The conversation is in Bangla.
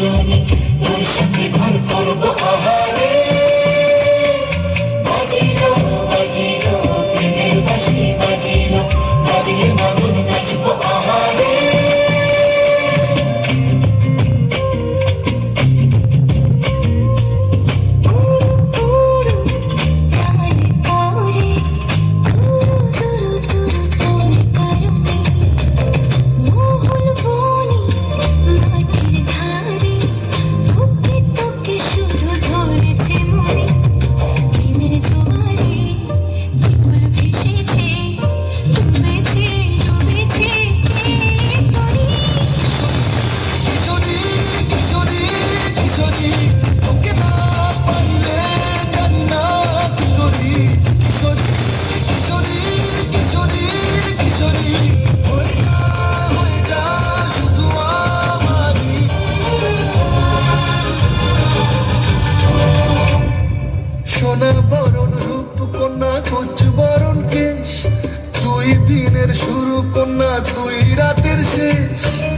রজনী তোর সঙ্গে ঘর করব আহারে না ছুই রাতের শেষ।